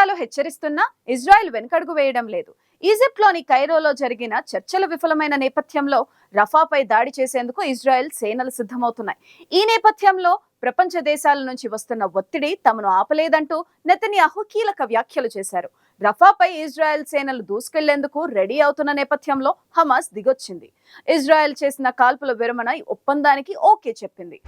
దేశాలు హెచ్చరిస్తున్నా ఇజ్రాయెల్ వెనుకడుగు వేయడం లేదు. ఈజిప్ట్లోని కైరోలో జరిగిన చర్చలు విఫలమైన నేపథ్యంలో రఫాపై దాడి చేసేందుకు ఇజ్రాయెల్ సేనలు సిద్ధమవుతున్నాయి. ఈ నేపథ్యంలో ప్రపంచ దేశాల నుంచి వస్తున్న ఒత్తిడి తమను ఆపలేదంటూ నెతన్యాహు కీలక వ్యాఖ్యలు చేశారు. రఫాపై ఇజ్రాయెల్ సేనలు దూసుకెళ్ళేందుకు రెడీ అవుతున్న నేపథ్యంలో హమాస్ దిగొచ్చింది. ఇజ్రాయెల్ చేసిన కాల్పుల విరమణ ఒప్పందానికి ఓకే చెప్పింది.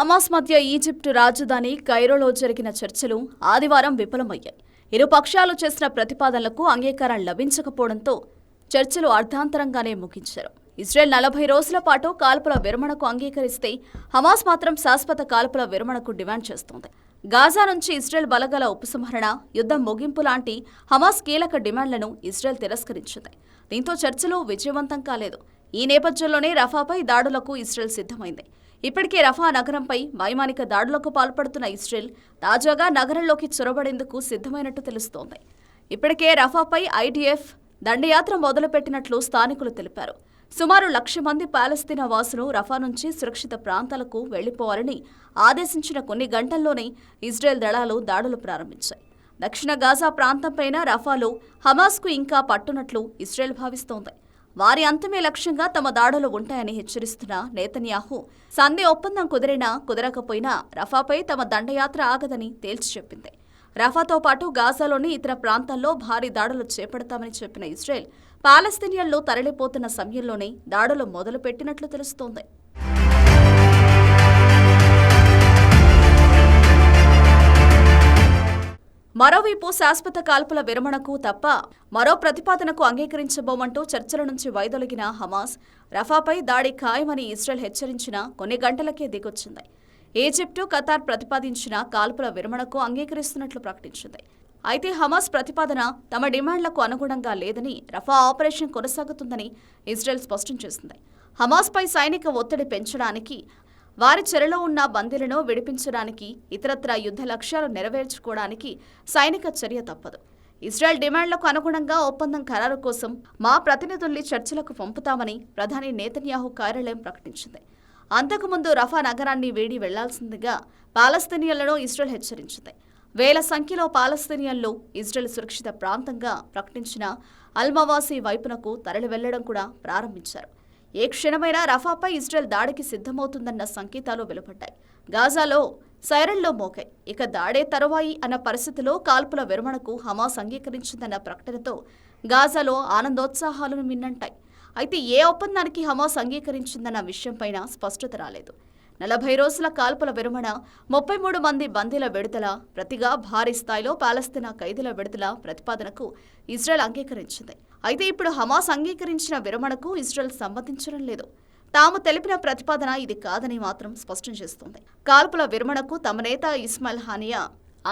హమాస్ మధ్య ఈజిప్టు రాజధాని కైరోలో జరిగిన చర్చలు ఆదివారం విఫలమయ్యాయి. ఇరు పక్షాలు చేసిన ప్రతిపాదనలకు అంగీకారం లభించకపోవడంతో చర్చలు అర్ధాంతరంగానే ముగించారు. ఇజ్రాయెల్ నలభై రోజుల పాటు కాల్పుల విరమణకు అంగీకరిస్తే హమాస్ మాత్రం శాశ్వత కాల్పుల విరమణకు డిమాండ్ చేస్తోంది. గాజా నుంచి ఇజ్రాయెల్ బలగల ఉపసంహరణ యుద్ధం ముగింపు లాంటి హమాస్ కీలక డిమాండ్లను ఇజ్రాయెల్ తిరస్కరించింది. దీంతో చర్చలు విజయవంతం కాలేదు. ఈ నేపథ్యంలోనే రఫాపై దాడులకు ఇజ్రాయెల్ సిద్ధమైంది. ఇప్పటికే రఫా నగరంపై వైమానిక దాడులకు పాల్పడుతున్న ఇస్రేల్ తాజాగా నగరంలోకి చొరబడేందుకు సిద్ధమైనట్టు తెలుస్తోంది. ఇప్పటికే రఫాపై ఐడిఎఫ్ దండయాత్ర మొదలుపెట్టినట్లు స్థానికులు తెలిపారు. సుమారు లక్ష మంది పాలస్తీనా వాసులు రఫా నుంచి సురక్షిత ప్రాంతాలకు వెళ్ళిపోవాలని ఆదేశించిన కొన్ని గంటల్లోనే ఇజ్రాయెల్ దళాలు దాడులు ప్రారంభించాయి. దక్షిణ గాజా ప్రాంతంపైన రఫాలో హమాస్కు ఇంకా పట్టునట్లు ఇజ్రాయెల్ భావిస్తోంది. వారి అంతమే లక్ష్యంగా తమ దాడులు ఉంటాయని హెచ్చరిస్తున్న నేతన్యాహు సంధి ఒప్పందం కుదిరినా కుదరకపోయినా రఫాపై తమ దండయాత్ర ఆగదని తేల్చి చెప్పింది. రఫాతో పాటు గాజాలోని ఇతర ప్రాంతాల్లో భారీ దాడులు చేపడతామని చెప్పిన ఇజ్రాయెల్ పాలస్తీనియన్లు తరలిపోతున్న సమయంలోనే దాడులు మొదలుపెట్టినట్లు తెలుస్తోంది. మరోవైపు శాశ్వత కాల్పుల విరమణకు తప్ప మరో ప్రతిపాదనకు అంగీకరించబోమంటూ చర్చల నుంచి వైదొలిగిన హమాస్ రఫాపై దాడి ఖాయమని ఇస్రాయెల్ హెచ్చరించిన కొన్ని గంటలకే దిగొచ్చింది. ఈజిప్టు ఖతార్ ప్రతిపాదించిన కాల్పుల విరమణకు అంగీకరిస్తున్నట్లు ప్రకటించింది. అయితే హమాస్ ప్రతిపాదన తమ డిమాండ్లకు అనుగుణంగా లేదని రఫా ఆపరేషన్ కొనసాగుతుందని ఇజ్రాయెల్ స్పష్టం చేసింది. హమాస్పై సైనిక ఒత్తిడి పెంచడానికి వారి చెరలో ఉన్న బందీలను విడిపించడానికి ఇతరత్ర యుద్ధ లక్ష్యాలు నెరవేర్చుకోవడానికి సైనిక చర్య తప్పదు. ఇజ్రాయెల్ డిమాండ్లకు అనుగుణంగా ఒప్పందం ఖరారు కోసం మా ప్రతినిధుల్ని చర్చలకు పంపుతామని ప్రధాని నేతన్యాహు కార్యాలయం ప్రకటించింది. అంతకుముందు రఫా నగరాన్ని వేడి వెళ్ళాల్సిందిగా పాలస్తీనియన్లను ఇజ్రాయెల్ హెచ్చరించింది. వేల సంఖ్యలో పాలస్తీనియన్లు ఇజ్రాయెల్ సురక్షిత ప్రాంతంగా ప్రకటించిన అల్మవాసీ వైపునకు తరలి వెళ్ళడం కూడా ప్రారంభించారు. ఏ క్షణమైనా రఫాపై ఇజ్రాయెల్ దాడికి సిద్ధమవుతుందన్న సంకేతాలు వెలువడ్డాయి గాజాలో సైరన్లో మోకాయి. ఇక దాడే తరువాయి అన్న పరిస్థితిలో కాల్పుల విరమణకు హమాస్ అంగీకరించిందన్న ప్రకటనతో గాజాలో ఆనందోత్సాహాలను మిన్నంటాయి. అయితే ఏ ఒప్పందానికి హమాస్ అంగీకరించిందన్న విషయంపైన స్పష్టత రాలేదు. నలభై రోజుల కాల్పుల విరమణ ముప్పై మూడు మంది బందీల విడుదల ప్రతిగా భారీ స్థాయిలో పాలస్తీనా ఖైదీల విడుదల ప్రతిపాదనకు ఇజ్రాయెల్ అంగీకరించింది. అయితే ఇప్పుడు హమాస్ అంగీకరించిన విరమణకు ఇజ్రాయెల్ సమ్మతించడం లేదు. తాము తెలిపిన ప్రతిపాదన ఇది కాదని మాత్రం స్పష్టం చేస్తుంది. కాల్పుల విరమణకు తమ నేత ఇస్మాయిల్ హానియా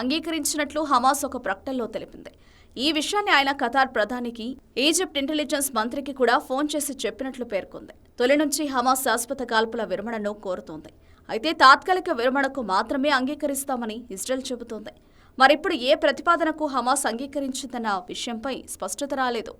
అంగీకరించినట్లు హమాస్ ఒక ప్రకటనలో తెలిపింది. ఈ విషయాన్ని ఆయన ఖతార్ ప్రధానికి ఈజిప్ట్ ఇంటెలిజెన్స్ మంత్రికి కూడా ఫోన్ చేసి చెప్పినట్లు పేర్కొంది. తొలి నుంచి హమాస్ శాశ్వత కాల్పుల విరమణను కోరుతోంది. అయితే తాత్కాలిక విరమణకు మాత్రమే అంగీకరిస్తామని ఇజ్రాయెల్ చెబుతోంది. మరిప్పుడు ఏ ప్రతిపాదనకు హమాస్ అంగీకరించిందన్న విషయంపై స్పష్టత రాలేదు.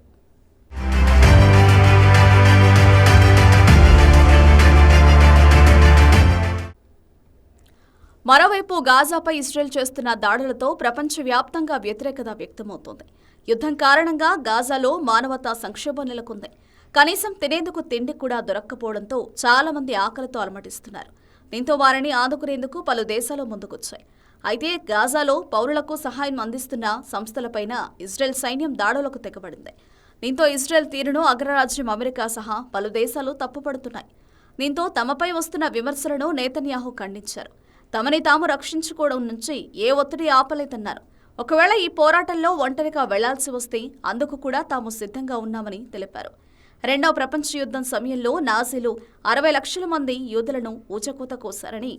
మరోవైపు గాజాపై ఇజ్రాయెల్ చేస్తున్న దాడులతో ప్రపంచవ్యాప్తంగా వ్యతిరేకత వ్యక్తమవుతోంది. యుద్ధం కారణంగా గాజాలో మానవతా సంక్షోభం నెలకొంది. కనీసం తినేందుకు తిండి కూడా దొరక్కపోవడంతో చాలా మంది ఆకలితో అలమటిస్తున్నారు. దీంతో వారిని ఆదుకునేందుకు పలు దేశాలు ముందుకొచ్చాయి. అయితే గాజాలో పౌరులకు సహాయం అందిస్తున్న సంస్థలపైన ఇజ్రాయెల్ సైన్యం దాడులకు తెగబడింది. దీంతో ఇజ్రాయెల్ తీరును అగ్రరాజ్యం అమెరికా సహా పలు దేశాలు తప్పుపడుతున్నాయి. దీంతో తమపై వస్తున్న విమర్శలను నేతన్యాహు ఖండించారు. తమని తాము రక్షించుకోవడం నుంచి ఏ ఒత్తిడి ఆపలేదన్నారు. ఒకవేళ ఈ పోరాటంలో ఒంటరిగా వెళ్ళాల్సి వస్తే అందుకు కూడా తాము సిద్ధంగా ఉన్నామని తెలిపారు. రెండవ ప్రపంచ యుద్ధం సమయంలో నాజీలు అరవై లక్షల మంది యూదులను ఊచకూత కోశారని.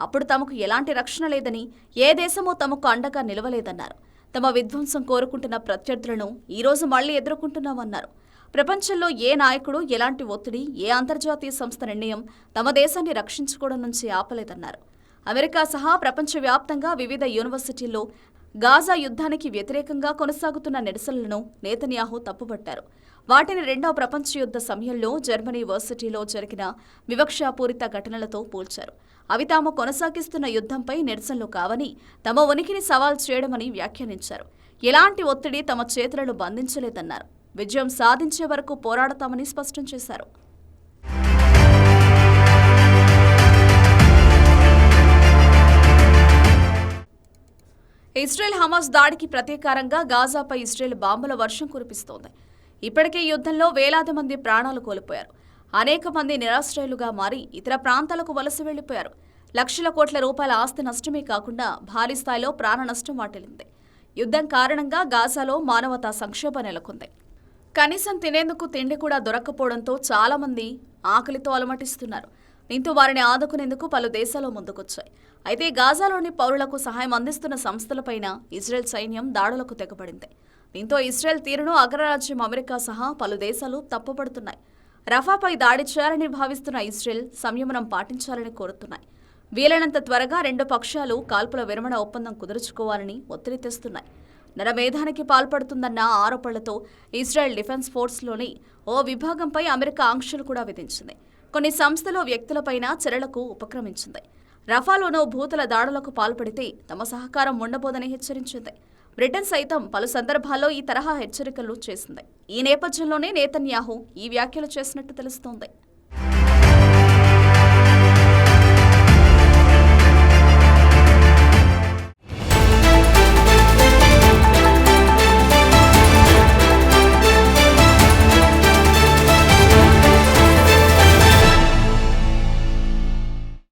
అప్పుడు తమకు ఎలాంటి రక్షణ లేదని ఏ దేశమూ తమకు అండగా నిలవలేదన్నారు. తమ విధ్వంసం కోరుకుంటున్న ప్రత్యర్థులను ఈరోజు మళ్ళీ ఎదుర్కొంటున్నామన్నారు. ప్రపంచంలో ఏ నాయకుడు ఎలాంటి ఒత్తిడి ఏ అంతర్జాతీయ సంస్థ నిర్ణయం తమ దేశాన్ని రక్షించుకోవడం నుంచి ఆపలేదన్నారు. అమెరికా సహా ప్రపంచవ్యాప్తంగా వివిధ యూనివర్సిటీల్లో గాజా యుద్ధానికి వ్యతిరేకంగా కొనసాగుతున్న నిరసనలను నేతన్యాహు తప్పుపట్టారు. వాటిని రెండవ ప్రపంచ యుద్ధ సమయంలో జర్మనీ వర్సిటీలో జరిగిన వివక్షాపూరిత ఘటనలతో పోల్చారు. అవి తాము కొనసాగిస్తున్న యుద్ధంపై నిరసనలు కావని తమ ఉనికిని సవాల్ చేయడమని వ్యాఖ్యానించారు. ఎలాంటి ఒత్తిడి తమ చేతులను బంధించలేదన్నారు. విజయం సాధించే వరకు పోరాడతామని స్పష్టం చేశారు. ఇస్రాయెల్ హమాస్ దాడికి ప్రతీకారంగా గాజాపై ఇస్రాయెల్ బాంబుల వర్షం కురిపిస్తోంది. ఇప్పటికే యుద్ధంలో వేలాది మంది ప్రాణాలు కోల్పోయారు. అనేక మంది నిరాశ్రయులుగా మారి ఇతర ప్రాంతాలకు వలస వెళ్ళిపోయారు లక్షల కోట్ల రూపాయల ఆస్తి నష్టమే కాకుండా భారీ స్థాయిలో ప్రాణ నష్టం వాటిల్లింది. యుద్ధం కారణంగా గాజాలో మానవతా సంక్షోభం నెలకొంది. కనీసం తినేందుకు తిండి కూడా దొరక్కపోవడంతో చాలామంది ఆకలితో అలమటిస్తున్నారు. దీంతో వారిని ఆదుకునేందుకు పలు దేశాలు ముందుకొచ్చాయి. అయితే గాజాలోని పౌరులకు సహాయం అందిస్తున్న సంస్థలపైన ఇజ్రాయెల్ సైన్యం దాడులకు తెగబడింది. దీంతో ఇస్రాయెల్ తీరును అగ్రరాజ్యం అమెరికా సహా పలు దేశాలు తప్పుపడుతున్నాయి. రఫాపై దాడి చేయాలని భావిస్తున్న ఇజ్రాయెల్ సంయమనం పాటించాలని కోరుతున్నాయి. వీలైనంత త్వరగా రెండు పక్షాలు కాల్పుల విరమణ ఒప్పందం కుదుర్చుకోవాలని ఒత్తిడి తెస్తున్నాయి. నరమేధానికి పాల్పడుతుందన్న ఆరోపణలతో ఇజ్రాయెల్ డిఫెన్స్ ఫోర్స్లోని ఓ విభాగంపై అమెరికా ఆంక్షలు కూడా విధించింది. కొన్ని సంస్థలు వ్యక్తులపైన చర్యలకు ఉపక్రమించింది. రఫాలోనూ భూతల దాడులకు పాల్పడితే తమ సహకారం ఉండబోదని హెచ్చరించింది. బ్రిటన్ సైతం పలు సందర్భాల్లో ఈ తరహా హెచ్చరికలు చేసింది. ఈ నేపథ్యంలోనే నేతన్యాహు ఈ వ్యాఖ్యలు చేసినట్టు తెలుస్తోంది.